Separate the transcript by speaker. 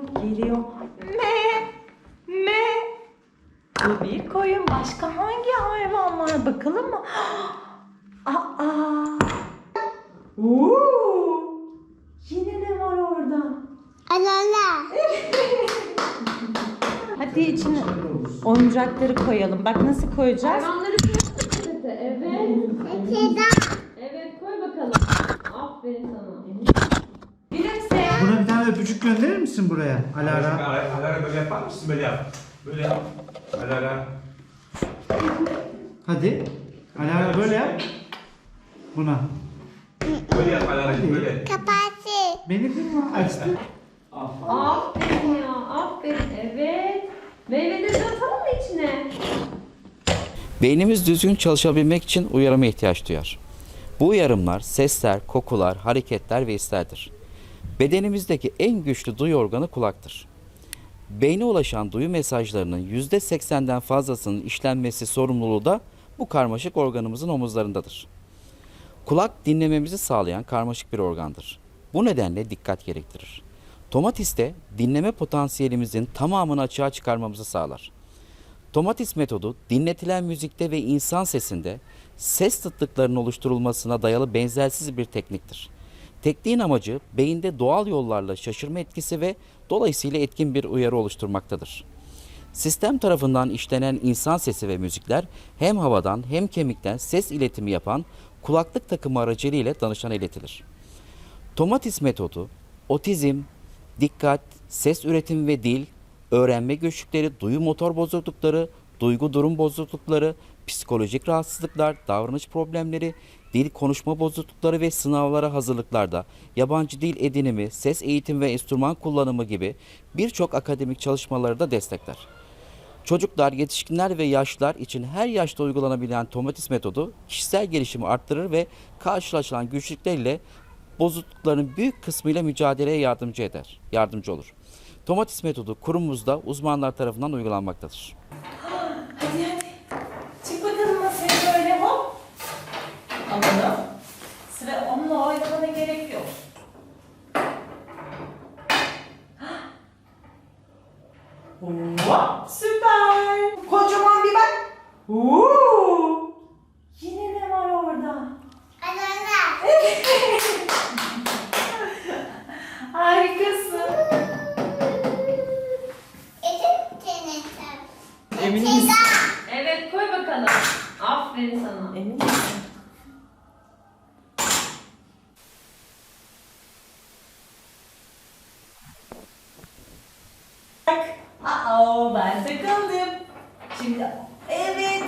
Speaker 1: geliyor, geliyor. Me, me. Bu bir koyun. Başka hangi hayvan var? Bakalım mı? Aa. Oo. Yine ne var orada?
Speaker 2: Alala.
Speaker 1: Hadi içine oyuncakları koyalım. Bak nasıl koyacağız?
Speaker 3: Hayvanları koy. Evet. Evet koy bakalım. Aferin sana.
Speaker 4: Tane öpücük gönderir misin buraya Alara?
Speaker 5: Alara, Alara böyle yapar mısın? Böyle yap. Böyle yap. Alara.
Speaker 4: Hadi. Alara böyle yap. Buna.
Speaker 5: Böyle yap Alara. Böyle.
Speaker 2: Kapatı.
Speaker 4: Beni kırma açtı.
Speaker 3: Aferin ya. Aferin. Evet. Meyveleri de atalım mı içine?
Speaker 6: Beynimiz düzgün çalışabilmek için uyarıma ihtiyaç duyar. Bu uyarımlar sesler, kokular, hareketler ve hislerdir. Bedenimizdeki en güçlü duyu organı kulaktır. Beyne ulaşan duyu mesajlarının %80'den fazlasının işlenmesi sorumluluğu da bu karmaşık organımızın omuzlarındadır. Kulak dinlememizi sağlayan karmaşık bir organdır. Bu nedenle dikkat gerektirir. Tomatis de dinleme potansiyelimizin tamamını açığa çıkarmamızı sağlar. Tomatis metodu dinletilen müzikte ve insan sesinde ses tıtlıklarının oluşturulmasına dayalı benzersiz bir tekniktir. Tekniğin amacı beyinde doğal yollarla şaşırma etkisi ve dolayısıyla etkin bir uyarı oluşturmaktadır. Sistem tarafından işlenen insan sesi ve müzikler hem havadan hem kemikten ses iletimi yapan kulaklık takımı aracılığıyla danışana iletilir. Tomatis metodu, otizm, dikkat, ses üretimi ve dil, öğrenme güçlükleri, duyu motor bozuklukları, duygu durum bozuklukları, psikolojik rahatsızlıklar, davranış problemleri, dil konuşma bozuklukları ve sınavlara hazırlıklarda, yabancı dil edinimi, ses eğitim ve enstrüman kullanımı gibi birçok akademik çalışmaları da destekler. Çocuklar, yetişkinler ve yaşlılar için her yaşta uygulanabilen tomatis metodu kişisel gelişimi arttırır ve karşılaşılan güçlüklerle bozuklukların büyük kısmıyla mücadeleye yardımcı eder, yardımcı olur. Tomatis metodu kurumumuzda uzmanlar tarafından uygulanmaktadır.
Speaker 1: Hadi hadi. Çık bakalım masaya böyle hop. Alalım. Sıra onunla oynamana gerek yok. Hop, süper. Kocaman bir bak. Oo. Yine ne var orada?
Speaker 2: Alala.
Speaker 1: Harikasın.
Speaker 2: Elim tenete.
Speaker 1: Emin misin?
Speaker 3: Evet koy bakalım. Aferin sana.
Speaker 1: Emin Aa, ben takıldım. Şimdi evet